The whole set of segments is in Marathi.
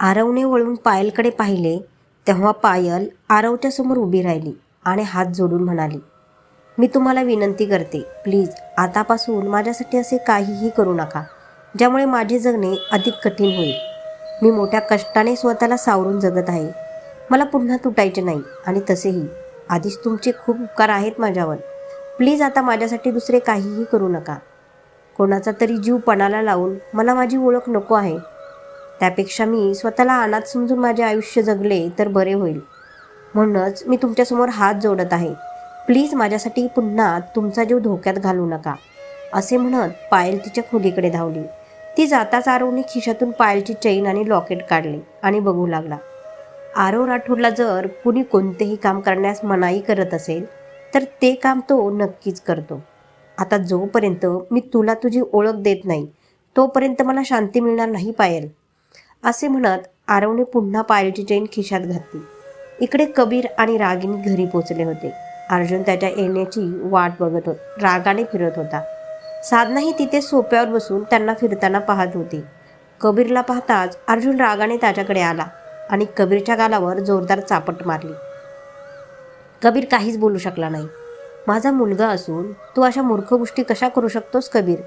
आरवने वळून पायलकडे पाहिले तेव्हा पायल आरवच्या समोर उभी राहिली आणि हात जोडून म्हणाली मी तुम्हाला विनंती करते प्लीज आतापासून माझ्यासाठी असे काहीही करू नका ज्यामुळे माझे जगणे अधिक कठीण होईल. मी मोठ्या कष्टाने स्वतःला सावरून जगत आहे. मला पुन्हा तुटायचे नाही आणि तसेही. आधीच तुमचे खूप उपकार आहेत माझ्यावर. प्लीज आता माझ्यासाठी दुसरे काहीही करू नका. कोणाचा तरी जीव पणाला लावून मला माझी ओळख नको आहे. त्यापेक्षा मी स्वतःला अनाथ समजून माझे आयुष्य जगले तर बरे होईल. म्हणूनच मी तुमच्यासमोर हात जोडत आहे. प्लीज माझ्यासाठी पुन्हा तुमचा जीव धोक्यात घालू नका असे म्हणत पायल तिच्या खोलीकडे धावली. ती जाताच आरवने खिशातून पायलची चैन आणि लॉकेट काढले आणि बघू लागला. आरव राठोडला जर कुणी कोणतेही काम करण्यास मनाई करत असेल तर ते काम तो नक्कीच करतो. आता जोपर्यंत मी तुला तुझी ओळख देत नाही तोपर्यंत मला शांती मिळणार नाही पायल. असे म्हणत आरवने पुन्हा पायलची चैन खिशात घातली. इकडे कबीर आणि रागिनी घरी पोचले होते. अर्जुन त्याच्या येण्याची वाट बघत होत रागाने फिरत होता. साधनाही तिथे सोप्यावर बसून त्यांना फिरताना पाहत होती. कबीरला पाहताच अर्जुन रागाने त्याच्याकडे आला आणि कबीरच्या गालावर जोरदार चापट मारली. कबीर काहीच बोलू शकला नाही. माझा मुलगा असून तू अशा मूर्ख गोष्टी कशा करू शकतोस कबीर?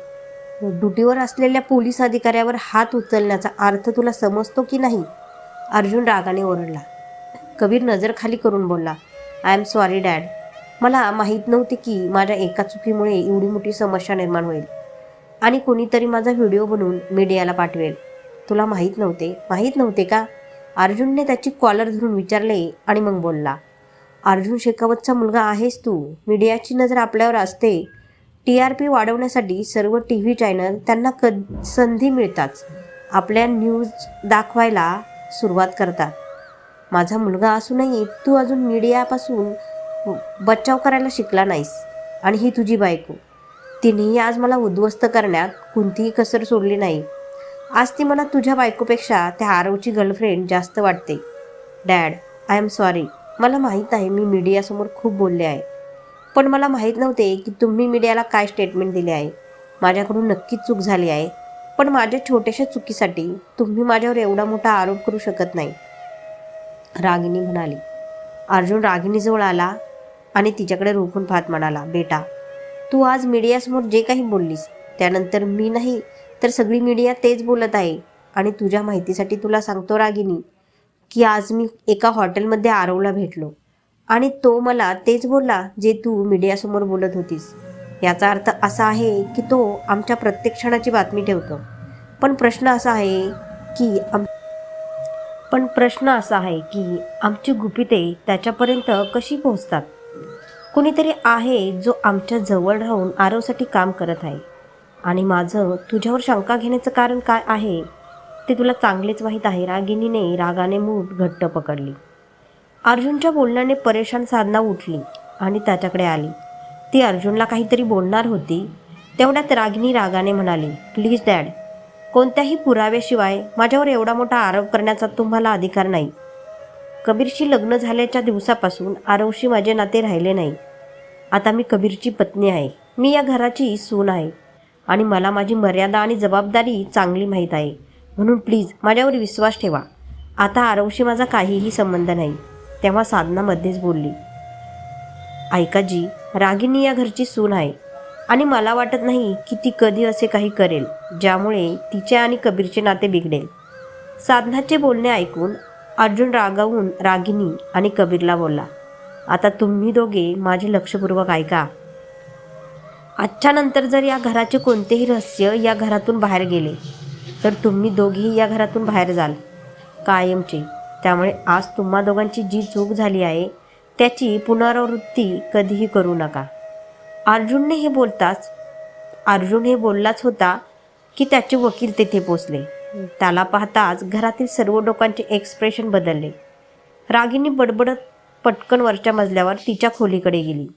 ड्युटीवर असलेल्या पोलीस अधिकाऱ्यावर हात उचलण्याचा अर्थ तुला समजतो की नाही? अर्जुन रागाने ओरडला. कबीर नजर खाली करून बोलला आय एम सॉरी डॅड मला माहीत नव्हते की माझ्या एका चुकीमुळे एवढी मोठी समस्या निर्माण होईल आणि कोणीतरी माझा व्हिडिओ बनवून मीडियाला पाठवेल. तुला माहीत नव्हते? माहीत नव्हते का? अर्जुनने त्याची कॉलर धरून विचारले आणि मग बोलला अर्जुन शेखावतचा मुलगा आहेस तू. मीडियाची नजर आपल्यावर असते. टी आर पी वाढवण्यासाठी सर्व टी व्ही चॅनल त्यांना क संधी मिळताच आपल्या न्यूज दाखवायला सुरुवात करतात. माझा मुलगा असूनही तू अजून मीडियापासून बचाव करायला शिकला नाहीस आणि ही तुझी बायको. तिनेही आज मला उद्ध्वस्त करण्यात कोणतीही कसर सोडली नाही. आज ती मला तुझ्या बायकोपेक्षा त्या आरवची गर्लफ्रेंड जास्त वाटते. डॅड आय एम सॉरी मला माहीत आहे मी मीडियासमोर खूप बोलले आहे. पण मला माहीत नव्हते की तुम्ही मीडियाला काय स्टेटमेंट दिले आहे. माझ्याकडून नक्कीच चूक झाली आहे. पण माझ्या छोट्याशा चुकीसाठी तुम्ही माझ्यावर एवढा मोठा आरोप करू शकत नाही. रागिनी म्हणाली अर्जुन रागिनीजवळ आला आणि तिच्याकडे रोखून पाहत म्हणाला बेटा तू आज मीडियासमोर जे काही बोललीस त्यानंतर मी नाही तर सगळी मीडिया तेच बोलत आहे. आणि तुझ्या माहितीसाठी तुला सांगतो रागिनी की आज मी एका हॉटेलमध्ये आरवला भेटलो. आणि तो मला तेच बोलला जे तू मीडियासमोर बोलत होतीस. याचा अर्थ असा आहे की तो आमच्या प्रत्येक क्षणाची बातमी ठेवतो. पण प्रश्न असा आहे की आम पण प्रश्न असा आहे की आमची गुपिते त्याच्यापर्यंत कशी पोहोचतात? कुणीतरी आहे जो आमच्या जवळ राहून आरवसाठी काम करत आहे. आणि माझं तुझ्यावर शंका घेण्याचं कारण काय आहे? ते तुला चांगलेच माहीत आहे. रागिनीने रागाने मूठ घट्ट पकडली. अर्जुनच्या बोलण्याने परेशान साधना उठली आणि त्याच्याकडे आली. ती अर्जुनला काहीतरी बोलणार होती. तेवढ्यात रागिनी रागाने म्हणाली प्लीज डॅड कोणत्याही पुराव्याशिवाय माझ्यावर एवढा मोठा आरोप करण्याचा तुम्हाला अधिकार नाही. कबीरशी लग्न झाल्याच्या दिवसापासून आरवशी माझे नाते राहिले नाही. आता मी कबीरची पत्नी आहे. मी या घराची सून आहे आणि मला माझी मर्यादा आणि जबाबदारी चांगली माहीत आहे. म्हणून प्लीज माझ्यावर विश्वास ठेवा. आता आरवशी माझा काहीही संबंध नाही. तेव्हा साधनामध्येच बोलली ऐका जी रागिनी या घरची सून आहे आणि मला वाटत नाही की ती कधी असे काही करेल ज्यामुळे तिचे आणि कबीरचे नाते बिघडेल. साधनाचे बोलणे ऐकून अर्जुन रागावून रागिनी आणि कबीरला बोलला आता तुम्ही दोघे माझे लक्षपूर्वक ऐका. आजच्या नंतर जर या घराचे कोणतेही रहस्य या घरातून बाहेर गेले तर तुम्ही दोघेही या घरातून बाहेर जाल कायमचे. त्यामुळे आज तुम्हा दोघांची जी चूक झाली आहे त्याची पुनरावृत्ती कधीही करू नका. अर्जुनने हे बोलताच अर्जुन हे बोललाच होता की त्याचे वकील तेथे पोचले. त्याला पाहताच घरातील सर्व लोकांचे एक्सप्रेशन बदलले. रागिनी बडबडत पटकन वरच्या मजल्यावर तिच्या खोलीकडे गेली.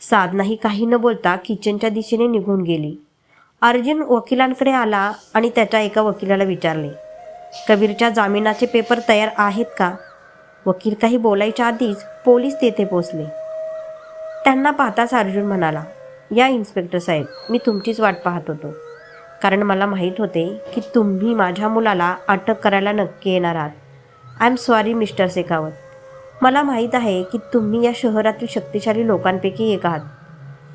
साधनाही काही न बोलता किचनच्या दिशेने निघून गेली. अर्जुन वकिलांकडे आला आणि त्याच्या एका वकिलाला विचारले कबीरच्या जामिनाचे पेपर तयार आहेत का? वकील काही बोलायच्या आधीच पोलीस तेथे पोचले. त्यांना पाहताच अर्जुन म्हणाला या इन्स्पेक्टर साहेब मी तुमचीच वाट पाहत होतो. कारण मला माहीत होते की तुम्ही माझ्या मुलाला अटक करायला नक्की येणार आहात. I am sorry mister Shekhawat. मला माहीत आहे की तुम्ही या शहरातील शक्तिशाली लोकांपैकी एक आहात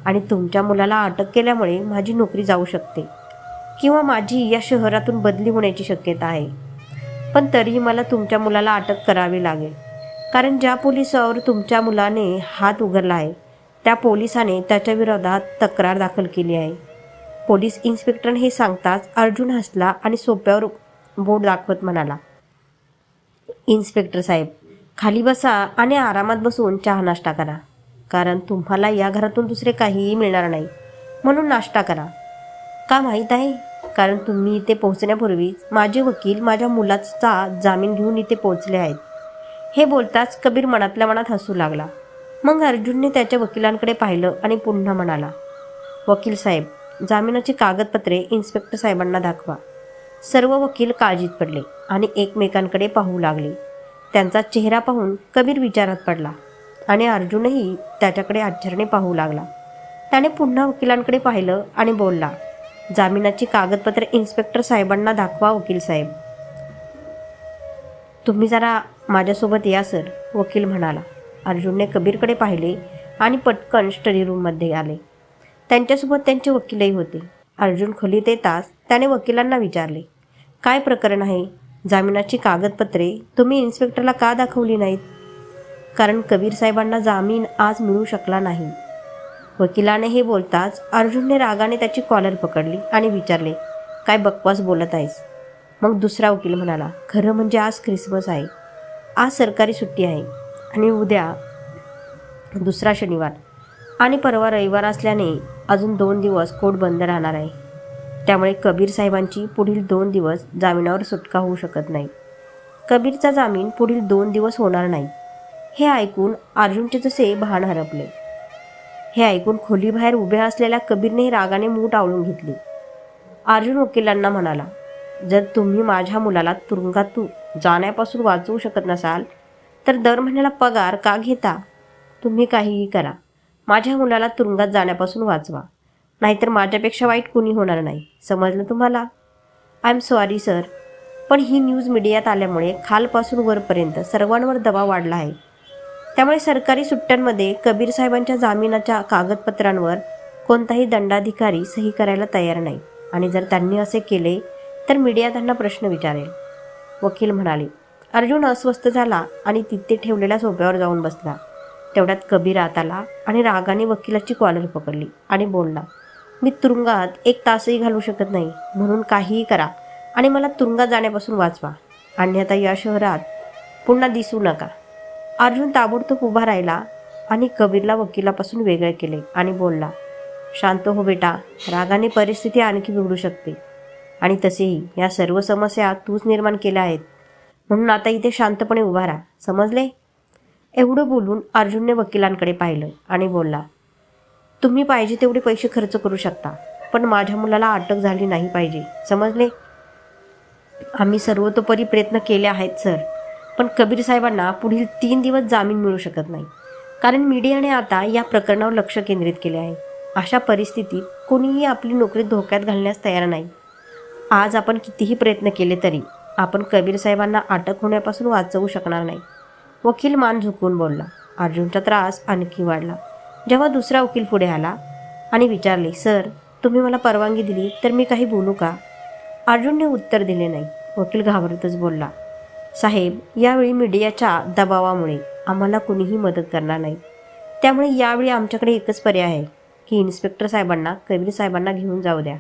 आणि तुमच्या मुलाला अटक केल्यामुळे माझी नोकरी जाऊ शकते किंवा माझी या शहरातून बदली होण्याची शक्यता आहे. पण तरीही मला तुमच्या मुलाला अटक करावी लागेल. कारण ज्या पोलिसावर तुमच्या मुलाने हात उघडला आहे त्या पोलिसाने त्याच्या विरोधात तक्रार दाखल केली आहे. पोलीस इन्स्पेक्टर हे सांगताच अर्जुन हसला आणि सोप्यावर बोट दाखवत म्हणाला इन्स्पेक्टर साहेब खाली बसा आणि आरामात बसून चहा नाश्ता करा. कारण तुम्हाला या घरातून दुसरे काहीही मिळणार नाही. म्हणून नाश्ता करा. का माहीत आहे? कारण तुम्ही इथे पोहोचण्यापूर्वीच माझे वकील माझ्या मुलाचा जामीन घेऊन इथे पोहोचले आहेत. हे बोलताच कबीर मनातल्या मनात हसू लागला. मग अर्जुनने त्याच्या वकिलांकडे पाहिलं आणि पुन्हा म्हणाला वकील साहेब जामिनाची कागदपत्रे इन्स्पेक्टर साहेबांना दाखवा. सर्व वकील काळजीत पडले आणि एकमेकांकडे पाहू लागले. त्यांचा चेहरा पाहून कबीर विचारात पडला आणि अर्जुनही त्याच्याकडे आश्चर्याने पाहू लागला. त्याने पुन्हा वकिलांकडे पाहिलं आणि बोलला जामिनाची कागदपत्रे इन्स्पेक्टर साहेबांना दाखवा वकील साहेब. तुम्ही जरा माझ्यासोबत या सर वकील म्हणाला. अर्जुनने कबीरकडे पाहिले आणि पटकन स्टडी रूममध्ये आले. त्यांच्यासोबत त्यांचे वकीलही होते. अर्जुन खोलीत येताच त्याने वकिलांना विचारले काय प्रकरण आहे? जामिनाची कागदपत्रे तुम्ही इन्स्पेक्टरला का दाखवली नाहीत? कारण कबीर साहेबांना जामीन आज मिळू शकला नाही. वकिलाने हे बोलताच अर्जुनने रागाने त्याची कॉलर पकडली आणि विचारले काय बकवास बोलत आहेस? मग दुसरा वकील म्हणाला खरं म्हणजे आज क्रिसमस आहे. आज सरकारी सुट्टी आहे आणि उद्या दुसरा शनिवार आणि परवा रविवार असल्याने अजून दोन दिवस कोर्ट बंद राहणार आहे. त्यामुळे कबीर साहेबांची पुढील दोन दिवस जामिनावर सुटका होऊ शकत नाही. कबीरचा जामीन पुढील दोन दिवस होणार नाही. हे ऐकून अर्जुनचे जसे भान हरपले. हे ऐकून खोलीबाहेर उभ्या असलेल्या कबीरने रागाने मूठ आवळून घेतली. अर्जुन वकिलांना म्हणाला जर तुम्ही माझ्या मुलाला तुरुंगातून जाण्यापासून वाचवू शकत नसाल तर दर महिन्याला पगार का घेता? तुम्ही काहीही करा. माझ्या मुलाला तुरुंगात जाण्यापासून वाचवा. नाहीतर माझ्यापेक्षा वाईट कुणी होणार नाही. समजलं तुम्हाला? आय एम सॉरी सर पण ही न्यूज मीडियात आल्यामुळे खालपासून वरपर्यंत सर्वांवर दबाव वाढला आहे. त्यामुळे सरकारी सुट्ट्यांमध्ये कबीर साहेबांच्या जामिनाच्या कागदपत्रांवर कोणताही दंडाधिकारी सही करायला तयार नाही. आणि जर त्यांनी असे केले तर मीडिया त्यांना प्रश्न विचारेल. वकील म्हणाले अर्जुन अस्वस्थ झाला आणि तिथे ठेवलेल्या सोप्यावर जाऊन बसला. तेवढ्यात कबीर आत आला आणि रागाने वकिलाची कॉलर पकडली आणि बोलला मी तुरुंगात एक तासही घालू शकत नाही म्हणून काहीही करा आणि मला तुरुंगात जाण्यापासून वाचवा. आणि आता या शहरात पुन्हा दिसू नका. अर्जुन ताबडतोब उभा राहिला आणि कबीरला वकिलापासून वेगळे केले आणि बोलला शांत हो बेटा रागाने परिस्थिती आणखी बिघडू शकते. आणि तसेही या सर्व समस्या तूच निर्माण केल्या आहेत. म्हणून आता इथे शांतपणे उभा राहा. समजले? एवढं बोलून अर्जुनने वकिलांकडे पाहिलं आणि बोलला तुम्ही पाहिजे तेवढे पैसे खर्च करू शकता पण माझ्या मुलाला अटक झाली नाही पाहिजे. समजले? आम्ही सर्वतोपरी प्रयत्न केले आहेत सर. पण कबीर साहेबांना पुढील तीन दिवस जामीन मिळू शकत नाही. कारण मीडियाने आता या प्रकरणावर लक्ष केंद्रित केले आहे. अशा परिस्थितीत कोणीही आपली नोकरी धोक्यात घालण्यास तयार नाही. आज आपण कितीही प्रयत्न केले तरी आपण कबीर साहेबांना अटक होण्यापासून वाचवू शकणार नाही. वकील मान झुकून बोलला. अर्जुनचा त्रास आणखी वाढला. जेव्हा दुसरा वकील पुढे आला आणि विचारले सर तुम्ही मला परवानगी दिली तर मी काही बोलू का? अर्जुनने उत्तर दिले नाही. वकील घाबरतच बोलला. साहेब यावेळी मीडियाच्या दबावामुळे आम्हाला कुणीही मदत करणार नाही. त्यामुळे यावेळी आमच्याकडे एकच पर्याय आहे की इन्स्पेक्टर साहेबांना कबीर साहेबांना घेऊन जाऊ द्या.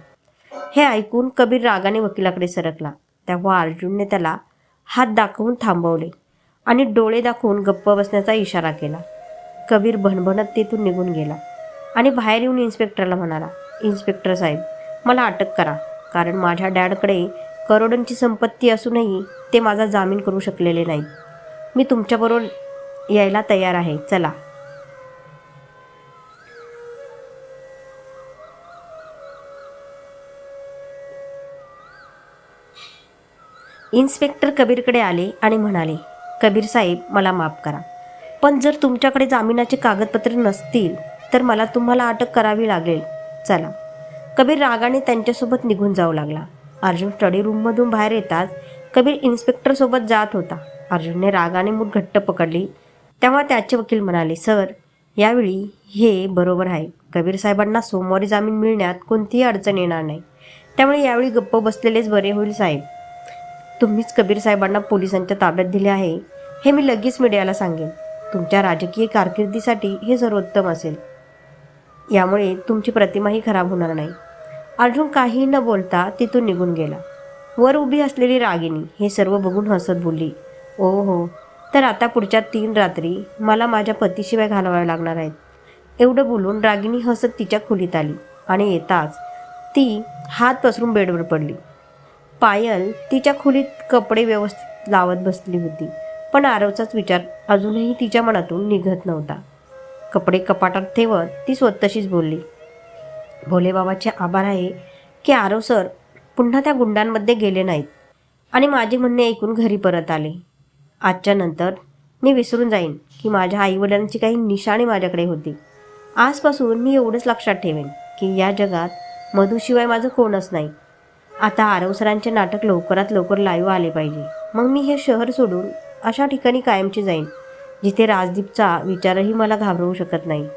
हे ऐकून कबीर रागाने वकिलाकडे सरकला. तेव्हा अर्जुनने त्याला हात दाखवून थांबवले आणि डोळे दाखवून गप्प बसण्याचा इशारा केला. कबीर भणभणत तेथून निघून गेला आणि बाहेर येऊन इन्स्पेक्टरला म्हणाला इन्स्पेक्टर साहेब मला अटक करा कारण माझ्या डॅडकडे करोडोंची संपत्ती असूनही ते माझा जामीन करू शकलेले नाही मी तुमच्याबरोबर यायला तयार आहे. चला. इन्स्पेक्टर कबीरकडे आले आणि म्हणाले कबीर साहेब मला माफ करा. पण जर तुमच्याकडे जामिनाचे कागदपत्रे नसतील तर मला तुम्हाला अटक करावी लागेल. चला. कबीर रागाने त्यांच्यासोबत निघून जाऊ लागला. अर्जुन स्टडी रूममधून बाहेर येताच कबीर इन्स्पेक्टरसोबत जात होता. अर्जुनने रागाने मूठ घट्ट पकडली. तेव्हा त्याचे वकील म्हणाले सर यावेळी हे बरोबर आहे. कबीर साहेबांना सोमवारी जामीन मिळण्यात कोणतीही अडचण येणार नाही. त्यामुळे यावेळी गप्प बसलेलेच बरे होईल साहेब. तुम्हीच कबीर साहेबांना पोलिसांच्या ताब्यात दिले आहे. हे मी लगेच मीडियाला सांगेन. तुमच्या राजकीय कारकिर्दीसाठी हे सर्वोत्तम असेल. यामुळे तुमची प्रतिमाही खराब होणार नाही. अर्जुन काही न बोलता तिथून निघून गेला. वर उभी असलेली रागिनी हे सर्व बघून हसत बोलली ओ हो तर आता पुढच्या तीन रात्री मला माझ्या पतीशिवाय घालवाव्या लागणार आहेत. एवढं बोलून रागिनी हसत तिच्या खोलीत आली आणि येताच ती हात पसरून बेडवर पडली. पायल तिच्या खोलीत कपडे व्यवस्थित लावत बसली होती पण आरवचाच विचार अजूनही तिच्या मनातून निघत नव्हता. कपडे कपाटात ठेवत ती स्वतःशीच बोलली भोलेबाबाचे आभार आहे की आरव सर पुन्हा त्या गुंडांमध्ये गेले नाहीत. आणि माझे म्हणणे ऐकून घरी परत आले. आजच्या नंतर मी विसरून जाईन की माझ्या आईवडिलांची काही निशाणी माझ्याकडे होती. आजपासून मी एवढंच लक्षात ठेवेन की या जगात मधूशिवाय माझं कोणच नाही. आता आरव सरांचे नाटक लवकरात लवकर लाईव्ह आले पाहिजे. मग मी हे शहर सोडून अशा ठिकाणी कायमची जाईन जिथे राजदीपचा विचारही मला घाबरवू शकत नाही.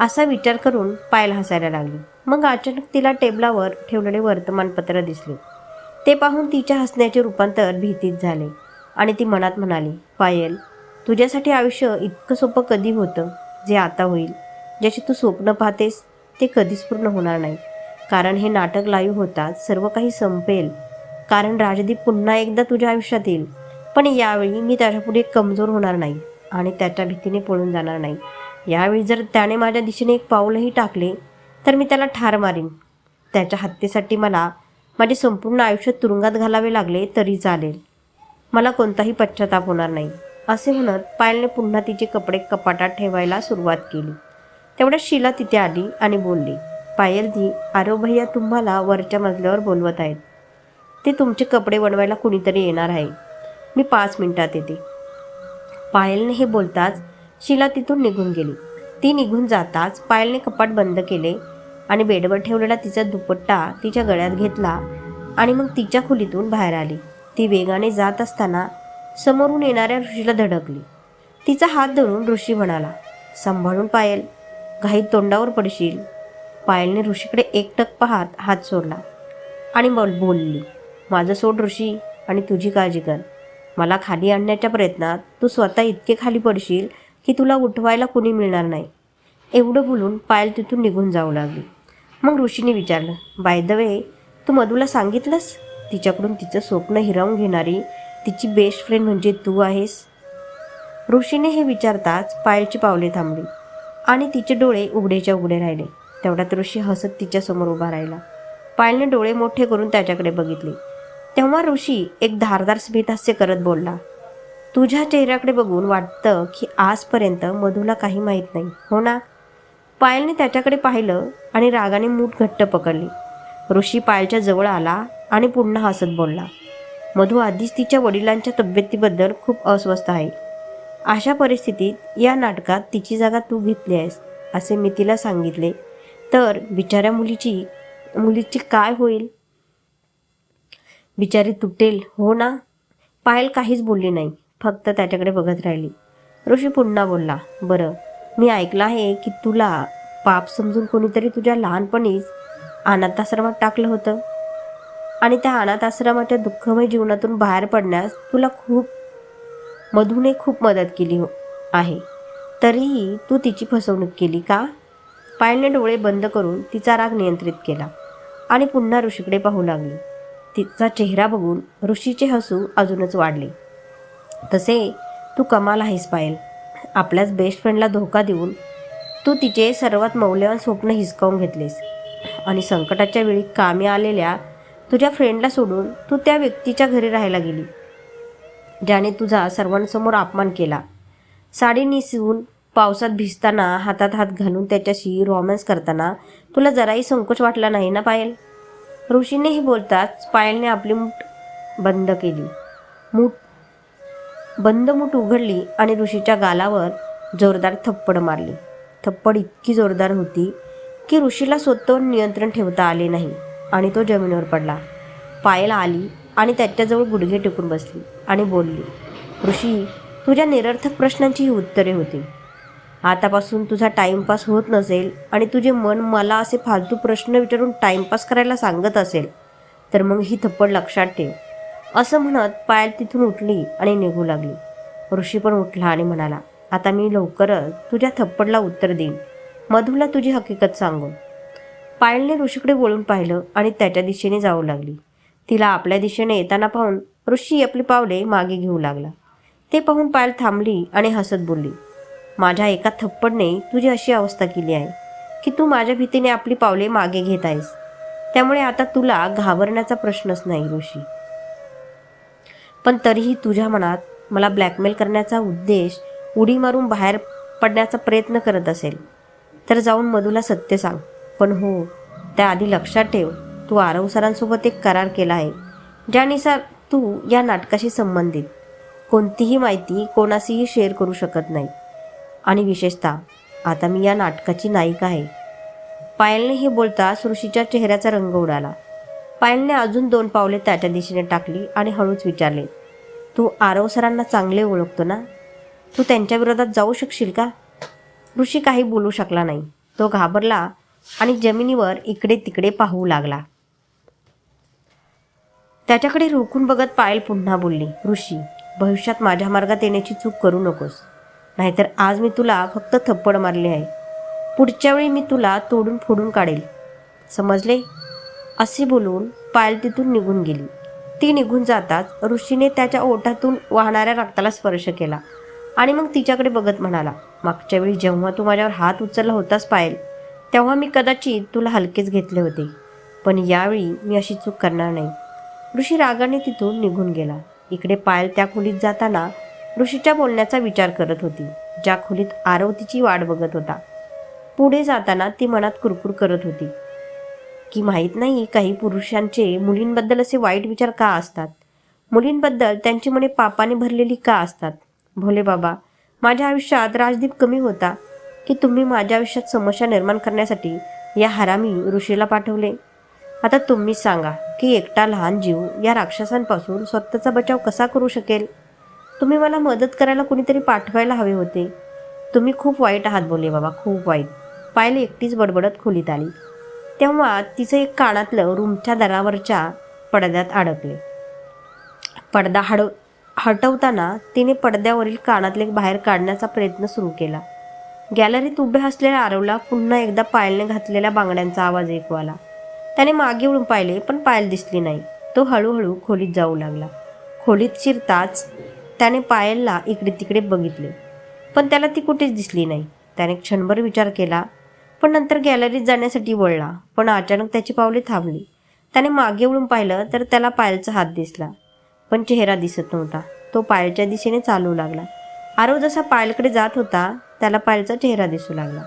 असा विचार करून पायल हसायला लागली. मग अचानक तिला टेबलावर ठेवलेले वर्तमानपत्र दिसले. ते पाहून तिच्या हसण्याचे रूपांतर भीतीत झाले आणि ती मनात म्हणाली पायल तुझ्यासाठी आयुष्य इतकं सोपं कधी होतं जे आता होईल? ज्याचे तू स्वप्न पाहतेस ते कधीच पूर्ण होणार नाही. कारण हे नाटक लाईव्ह होताच सर्व काही संपेल. कारण राजदीप पुन्हा एकदा तुझ्या आयुष्यात येईल. पण यावेळी मी त्याच्यापुढे कमजोर होणार नाही आणि त्याच्या भीतीने पळून जाणार नाही. यावेळी जर त्याने माझ्या दिशेने एक पाऊलही टाकले तर मी त्याला ठार मारीन. त्याच्या हत्येसाठी मला माझे संपूर्ण आयुष्य तुरुंगात घालावे लागले तरी चालेल. मला कोणताही पश्चाताप होणार नाही. असे म्हणत पायलने पुन्हा तिचे कपडे कपाटात ठेवायला सुरुवात केली. तेवढ्यात शिला तिथे आली आणि बोलली पायल आरो भैया तुम्हाला वरच्या मजल्यावर बोलवत आहेत. ते तुमचे कपडे बनवायला कुणीतरी येणार आहे. मी पाच मिनिटात येते. पायलने हे बोलताच शिला तिथून निघून गेली. ती निघून जाताच पायलने कपाट बंद केले आणि बेडवर ठेवलेला तिचा दुपट्टा तिच्या गळ्यात घेतला आणि मग तिच्या खोलीतून बाहेर आली. ती वेगाने जात असताना समोरून येणाऱ्या ऋषीला धडकली. तिचा हात धरून ऋषी म्हणाला सांभाळून पायल. घाईत तोंडावर पडशील. पायलने ऋषीकडे एकटक पाहत हात सोडला आणि बोल बोलली माझं सोड ऋषी आणि तुझी काळजी कर. मला खाली आणण्याच्या प्रयत्नात तू स्वतः इतके खाली पडशील की तुला उठवायला कुणी मिळणार नाही. एवढं बोलून पायल तिथून निघून जाऊ लागली. मग ऋषीने विचारलं बाय द वे तू मधूला सांगितलंस? तिच्याकडून तिचं स्वप्न हिरावून घेणारी तिची बेस्ट फ्रेंड म्हणजे तू आहेस? ऋषीने हे विचारताच पायलची पावले थांबली आणि तिचे डोळे उघडेच्या उघडे राहिले. तेवढ्यात ऋषी हसत तिच्यासमोर उभा राहिला. पायलने डोळे मोठे करून त्याच्याकडे बघितले. तेव्हा ऋषी एक धारदार स्मितहास्य करत बोलला तुझ्या चेहऱ्याकडे बघून वाटतं की आजपर्यंत मधूला काही माहीत नाही हो ना? पायलने त्याच्याकडे पाहिलं आणि रागाने मूठ घट्ट पकडली. ऋषी पायलच्या जवळ आला आणि पुन्हा हसत बोलला. मधू आधीच तिच्या वडिलांच्या तब्येतीबद्दल खूप अस्वस्थ आहे. अशा परिस्थितीत या नाटकात तिची जागा तू घेतली आहेस असे मी तिला सांगितले. तर बिचाऱ्या मुलीची मुलीची काय होईल? बिचारी तुटेल हो ना? पायल काहीच बोलली नाही फक्त त्याच्याकडे बघत राहिली. ऋषी पुन्हा बोलला बरं मी ऐकलं आहे की तुला पाप समजून कोणीतरी तुझ्या लहानपणीच अनाथाश्रमात टाकलं होतं. आणि त्या अनाथाश्रमाच्या दुःखमय जीवनातून बाहेर पडण्यास तुला खूप मधूने खूप मदत केली हो आहे. तरीही तू तिची फसवणूक केली का? पायलने डोळे बंद करून तिचा राग नियंत्रित केला आणि पुन्हा ऋषीकडे पाहू लागली. तिचा चेहरा बघून ऋषीचे हसू अजूनच वाढले. तसे तू कमाल आहेस पायल. आपल्याच बेस्ट फ्रेंडला धोका देऊन तू तिचे सर्वात मौल्यवान स्वप्न हिसकावून घेतलेस. आणि संकटाच्या वेळी कामी आलेल्या तुझ्या फ्रेंडला सोडून तू त्या व्यक्तीच्या घरी राहायला गेली. ज्याने तुझा सर्वांसमोर अपमान केला. साडी निसवून पावसात भिजताना हातात हात घालून त्याच्याशी रोमॅन्स करताना तुला जराही संकोच वाटला नाही ना पायल? ऋषीने हे बोलताच पायलने आपली मूठ बंद केली. मूठ बंद मूठ उघडली आणि ऋषीच्या गालावर जोरदार थप्पड मारली. थप्पड इतकी जोरदार होती की ऋषीला स्वतःवर नियंत्रण ठेवता आले नाही आणि तो जमिनीवर पडला. पायला आली आणि त्याच्याजवळ गुडघे टेकून बसली आणि बोलली ऋषी तुझ्या निरर्थक प्रश्नांची ही उत्तरे होती. आतापासून तुझा टाईमपास होत नसेल आणि तुझे मन मला असे फालतू प्रश्न विचारून टाईमपास करायला सांगत असेल तर मग ही थप्पड लक्षात ठेव. असं म्हणत पायल तिथून उठली आणि निघू लागली. ऋषी पण उठला आणि म्हणाला आता मी लवकरच तुझ्या थप्पडला उत्तर देईन. मधूला तुझी हकीकत सांगून. पायलने ऋषीकडे वळून पाहिलं आणि त्याच्या दिशेने जाऊ लागली. तिला आपल्या दिशेने येताना पाहून ऋषी आपली पावले मागे घेऊ लागला. ते पाहून पायल थांबली आणि हसत बोलली माझ्या एका थप्पडने तुझी अशी अवस्था केली आहे की तू माझ्या भीतीने आपली पावले मागे घेत आहेस. त्यामुळे आता तुला घाबरण्याचा प्रश्नच नाही ऋषी. पण तरीही तुझ्या मनात मला ब्लॅकमेल करण्याचा उद्देश उडी मारून बाहेर पडण्याचा प्रयत्न करत असेल. तर जाऊन मधूला सत्य सांग. पण हो त्याआधी लक्षात ठेव तू आरव सरांसोबत एक करार केला आहे ज्यानुसार तू या नाटकाशी संबंधित. कोणतीही माहिती कोणाशीही शेअर करू शकत नाही. आणि विशेषतः आता मी या नाटकाची नायिका आहे. पायलने हे बोलता ऋषीच्या चेहऱ्याचा रंग उडाला. पायलने अजून दोन पावले त्याच्या दिशेने टाकली आणि हळूच विचारले तू आरव सरांना चांगले ओळखतो ना? तू त्यांच्या विरोधात जाऊ शकशील का? ऋषी काही बोलू शकला नाही. तो घाबरला आणि जमिनीवर इकडे तिकडे पाहू लागला. त्याच्याकडे रोखून बघत पायल पुन्हा बोलली ऋषी भविष्यात माझ्या मार्गात येण्याची चूक करू नकोस. नाहीतर आज मी तुला फक्त थप्पड मारले आहे. पुढच्या वेळी मी तुला तोडून फोडून काढेल. समजले? असे बोलून पायल तिथून निघून गेली. ती निघून जाताच ऋषीने त्याच्या ओठातून वाहणाऱ्या रक्ताला स्पर्श केला आणि मग तिच्याकडे बघत म्हणाला मागच्या वेळी जेव्हा तू माझ्यावर हात उचलला होतास पायल तेव्हा मी कदाचित तुला हलकेच घेतले होते पण यावेळी मी अशी चूक करणार नाही. ऋषी रागाने तिथून निघून गेला. इकडे पायल त्या खोलीत जाताना ऋषीच्या बोलण्याचा विचार करत होती ज्या खोलीत आरव तिची वाट बघत होता. पुढे जाताना ती मनात कुरकुर करत होती. की माहीत नाही काही पुरुषांचे मुलींबद्दल असे वाईट विचार का असतात? मुलींबद्दल त्यांची मने पापाने भरलेली का असतात? भोले बाबा माझ्या आयुष्यात राजदीप कमी होता की तुम्ही माझ्या आयुष्यात समस्या निर्माण करण्यासाठी या हरामी ऋषीला पाठवले? आता तुम्ही सांगा की एकटा लहान जीव या राक्षसांपासून स्वतःचा बचाव कसा करू शकेल? तुम्ही मला मदत करायला कुणीतरी पाठवायला हवे होते. तुम्ही खूप वाईट आहात बोले बाबा खूप वाईट. पायले एकटीच बडबडत खोलीत आली. तेव्हा तिचं एक कानातलं रूमच्या दरावरच्या पडद्यात अडकले. पडदा हडव हटवताना तिने पडद्यावरील कानातले बाहेर काढण्याचा प्रयत्न सुरू केला. गॅलरीत उभे असलेल्या आरवला पुन्हा एकदा पायलने घातलेल्या बांगड्यांचा आवाज ऐकू आला. त्याने मागे वळून पाहिले पण पायल दिसली नाही. तो हळूहळू खोलीत जाऊ लागला. खोलीत शिरताच त्याने पायलला इकडे तिकडे बघितले. पण त्याला ती कुठेच दिसली नाही. त्याने क्षणभर विचार केला पण नंतर गॅलरीत जाण्यासाठी वळला. पण अचानक त्याची पावले थांबली. त्याने मागे वळून पाहिलं तर त्याला पायलचा हात दिसला. पण चेहरा दिसत नव्हता. तो पायलच्या दिशेने चालू लागला. आरव जसा पायलकडे जात होता त्याला पायलचा चेहरा दिसू लागला.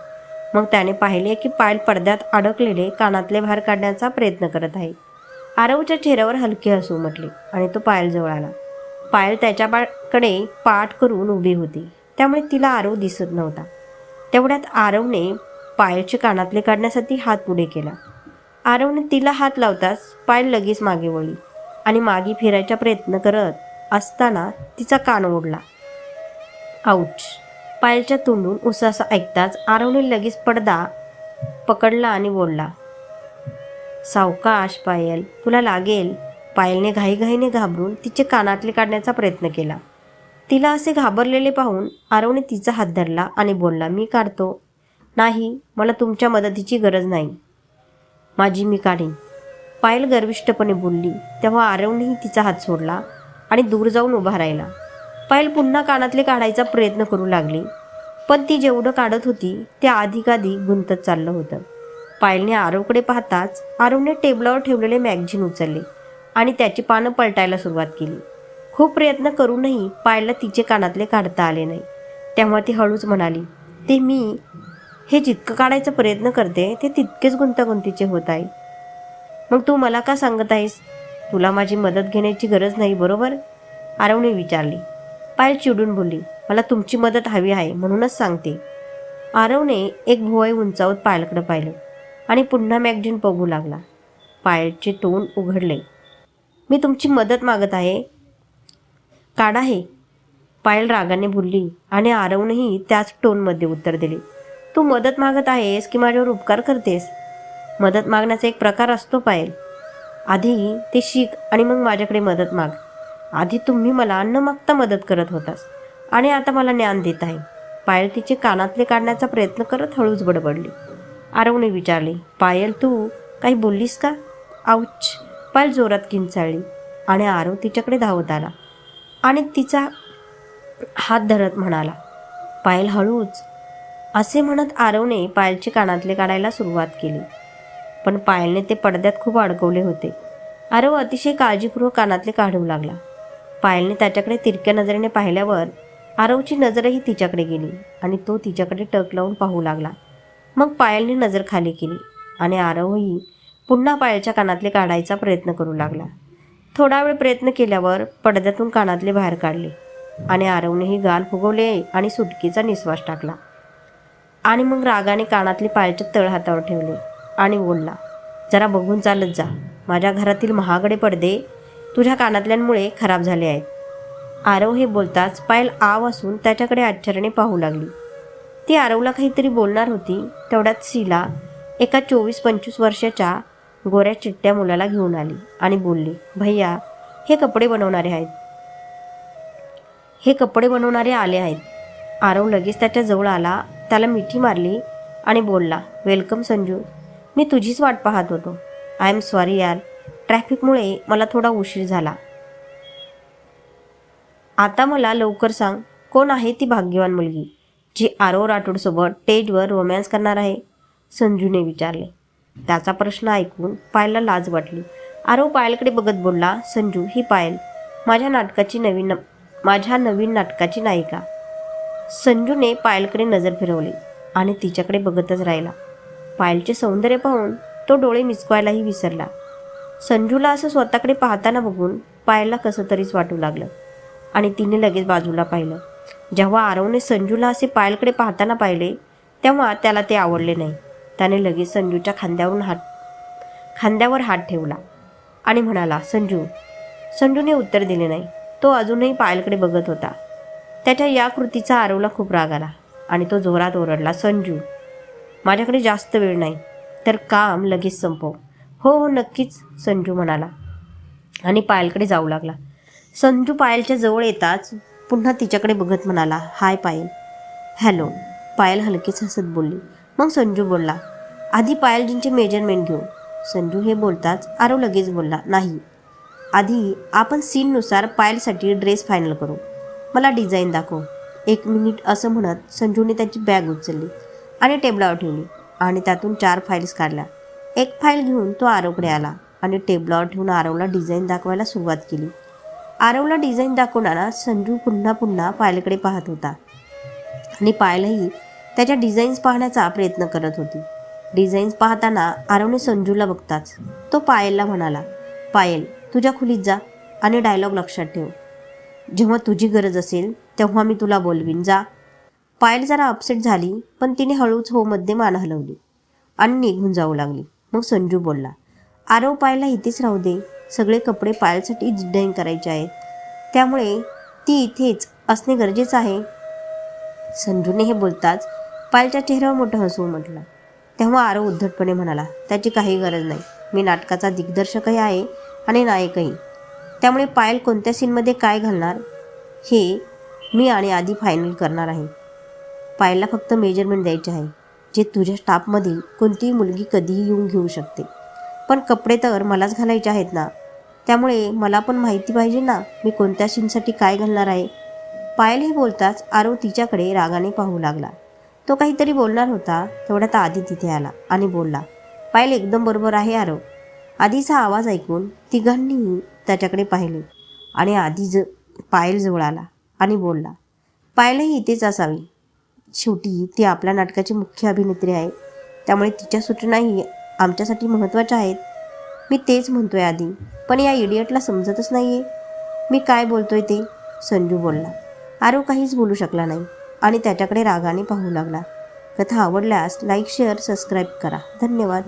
मग त्याने पाहिले की पायल पडद्यात अडकलेले कानातले बाहेर काढण्याचा प्रयत्न करत आहे. आरवच्या चेहऱ्यावर हलके हसू म्हटले आणि तो पायलजवळ आला. पायल त्याच्याकडे पाठ करून उभी होती. त्यामुळे तिला आरव दिसत नव्हता. तेवढ्यात आरवने पायलचे कानातले काढण्यासाठी हात पुढे केला. आरवने तिला हात लावताच पायल लगेच मागे वळली आणि मागे फिरायचा प्रयत्न करत असताना तिचा कान ओढला. आऊच पायलच्या तोंडून उसासा ऐकताच आरवने लगेच पडदा पकडला आणि बोलला सावकाश पायल. तुला लागेल. पायलने घाईघाईने घाबरून तिचे कानातले काढण्याचा प्रयत्न केला. तिला असे घाबरलेले पाहून आरवने तिचा हात धरला आणि बोलला मी काढतो. नाही मला तुमच्या मदतीची गरज नाही. माझी मी काढीन. पायल गर्विष्ठपणे बोलली. तेव्हा आरवनेही तिचा हात सोडला आणि दूर जाऊन उभा राहिला. पायल पुन्हा कानातले काढायचा प्रयत्न करू लागली. पण ती जेवढं काढत होती ते अधिकाधिक गुंतत चाललं होतं. पायलने आरवकडे पाहताच आरवने टेबलावर ठेवलेले मॅगझिन उचलले आणि त्याची पानं पलटायला सुरुवात केली. खूप प्रयत्न करूनही पायलला तिचे कानातले काढता आले नाही. तेव्हा ती हळूच म्हणाली ते मी हे जितकं काढायचा प्रयत्न करते ते तितकेच गुंतागुंतीचे होत आहे. मग तू मला का सांगत आहेस? तुला माझी मदत घेण्याची गरज नाही बरोबर? आरवने विचारली. पायल चिडून बोलली मला तुमची मदत हवी आहे म्हणूनच सांगते. आरवने एक भुवई उंचावत पायलकडे पाहिलं आणि पुन्हा मॅगझिन बघू लागला. पायलचे तोंड उघडले. मी तुमची मदत मागत आहे. काढा हे. पायल रागाने बोलली आणि आरवनेही त्याच टोनमध्ये उत्तर दिले. तू मदत मागत आहेस की माझ्यावर उपकार करतेस? मदत मागण्याचा एक प्रकार असतो पायल. आधी ते शिक आणि मग माझ्याकडे मदत माग. आधी तुम्ही मला अन्न मागता मदत करत होतास आणि आता मला ज्ञान देत आहे. पायल तिचे कानातले काढण्याचा प्रयत्न करत हळूच बडबडली. आरवने विचारले पायल तू काही बोललीस का? आऊच पायल जोरात किंचाळली आणि आरव तिच्याकडे धावत आला आणि तिचा हात धरत म्हणाला. पायल हळूच असे म्हणत आरवने पायलचे कानातले काढायला सुरुवात केली. पण पायलने ते पडद्यात खूप अडकवले होते. आरव अतिशय काळजीपूर्वक कानातले काढू लागला. पायलने त्याच्याकडे तिरक्या नजरेने पाहिल्यावर आरवची नजरही तिच्याकडे गेली आणि तो तिच्याकडे टक लावून पाहू लागला. मग पायलने नजर खाली केली आणि आरवही पुन्हा पायलच्या कानातले काढायचा प्रयत्न करू लागला. थोडा वेळ प्रयत्न केल्यावर पडद्यातून कानातले बाहेर काढले आणि आरवनेही गाल फुगवले आणि सुटकीचा निश्वास टाकला. आणि मग रागाने कानातली पायलच्या तळ हातावर ठेवले. आणि बोलला जरा बघून चालत जा. माझ्या घरातील महागडे पडदे तुझ्या कानातल्यांमुळे खराब झाले आहेत. आरव हे बोलताच पायल आव असून त्याच्याकडे आश्चर्याने पाहू लागली. ती आरवला काहीतरी बोलणार होती. तेवढ्यात सीला एका चोवीस पंचवीस वर्षाच्या गोऱ्या चिट्ट्या मुलाला घेऊन आली आणि बोलली भैया हे कपडे बनवणारे आहेत. हे कपडे बनवणारे आले आहेत. आरव लगेच त्याच्याजवळ आला त्याला मिठी मारली आणि बोलला वेलकम संजू मी तुझीच वाट पाहत होतो. आय एम सॉरी यार ट्रॅफिकमुळे मला थोडा उशीर झाला. आता मला लवकर सांग कोण आहे ती भाग्यवान मुलगी जी आरव राठोडसोबत स्टेजवर रोमॅन्स करणार आहे? संजूने विचारले. त्याचा प्रश्न ऐकून पायलला लाज वाटली. आरव पायलकडे बघत बोलला संजू ही पायल माझ्या नाटकाची नवीन माझ्या नवीन नाटकाची नायिका. संजूने पायलकडे नजर फिरवली आणि तिच्याकडे बघतच राहिला. पायलचे सौंदर्य पाहून तो डोळे मिचकवायलाही विसरला. संजूला असं स्वतःकडे पाहताना बघून पायलला कसं तरीच वाटू लागलं आणि तिने लगेच बाजूला पाहिलं. जेव्हा आरवने संजूला असे पायलकडे पाहताना पाहिले तेव्हा त्याला ते आवडले नाही. त्याने लगेच संजूच्या खांद्यावरून हात खांद्यावर हात ठेवला आणि म्हणाला संजू संजूने उत्तर दिले नाही. तो अजूनही पायलकडे बघत होता. त्याच्या या कृतीचा आरवला खूप राग आला आणि तो जोरात ओरडला संजू माझ्याकडे जास्त वेळ नाही तर काम लगेच संपव. हो हो नक्कीच संजू म्हणाला आणि पायलकडे जाऊ लागला. संजू पायलच्या जवळ येताच पुन्हा तिच्याकडे बघत म्हणाला हाय पायल. हॅलो पायल हलकीच हसत बोलली. मग संजू बोलला आधी पायलजींचे मेजरमेंट घेऊ संजू हे बोलताच आरव लगेच बोलला नाही आधी आपण सीननुसार पायलसाठी ड्रेस फायनल करू. मला डिझाईन दाखव. एक मिनिट असं म्हणत संजूने त्याची बॅग उचलली आणि टेबलावर ठेवली आणि त्यातून चार फाईल्स काढल्या. एक फाईल घेऊन तो आरवकडे आला आणि टेबलावर ठेवून आरवला डिझाईन दाखवायला सुरुवात केली. आरवला डिझाईन दाखवणारा संजू पुन्हा पुन्हा पायलकडे पाहत होता आणि पायलही त्याच्या डिझाईन्स पाहण्याचा प्रयत्न करत होती. डिझाईन्स पाहताना आरवने संजूला बघताच तो पायलला म्हणाला पायल तुझ्या खोलीत जा आणि डायलॉग लक्षात ठेव. जेव्हा तुझी गरज असेल तेव्हा मी तुला बोलवीन. जा. पायल जरा अपसेट झाली पण तिने हळूच हो मध्ये मान हलवली. आणि निघून जाऊ लागली. मग संजू बोलला आरव पायला इथेच राहू दे. सगळे कपडे पायलसाठी डिझाईन करायचे आहेत. त्यामुळे ती इथेच असणे गरजेचं आहे. संजूने हे बोलताच पायलच्या चेहऱ्यावर मोठं हसू म्हटलं. तेव्हा आरव उद्धटपणे म्हणाला त्याची काही गरज नाही. मी नाटकाचा दिग्दर्शकही आहे आणि नायकही. त्यामुळे पायल कोणत्या सीनमध्ये काय घालणार हे मी आणि आधी फायनल करणार आहे. पायलला फक्त मेजरमेंट द्यायचे आहे जे तुझ्या स्टाफमधील कोणतीही मुलगी कधीही येऊन घेऊ शकते. पण कपडे तर मलाच घालायचे आहेत ना. त्यामुळे मला पण माहिती पाहिजे ना मी कोणत्या सीनसाठी काय घालणार आहे. पायल हे बोलताच आरव तिच्याकडे रागाने पाहू लागला. तो काहीतरी बोलणार होता तेवढ्यात आधी तिथे आला आणि बोलला पायल एकदम बरोबर आहे आरव. आधीचा आवाज ऐकून तिघांनीही त्याच्याकडे पाहिले. आणि आधी ज पायल जवळ आला आणि बोलला पायलही इथेच असावी. शेवटी ती आपल्या नाटकाची मुख्य अभिनेत्री आहे. त्यामुळे तिच्या सूचनाही आमच्यासाठी महत्त्वाच्या आहेत. मी तेच म्हणतोय आधी पण या इडियटला समजतच नाही आहे मी काय बोलतोय ते? संजू बोलला. आरव काहीच बोलू शकला नाही. आणि त्याच्याकडे रागाने पाहू लागला. कथा आवडल्यास लाईक शेअर सबस्क्राईब करा. धन्यवाद.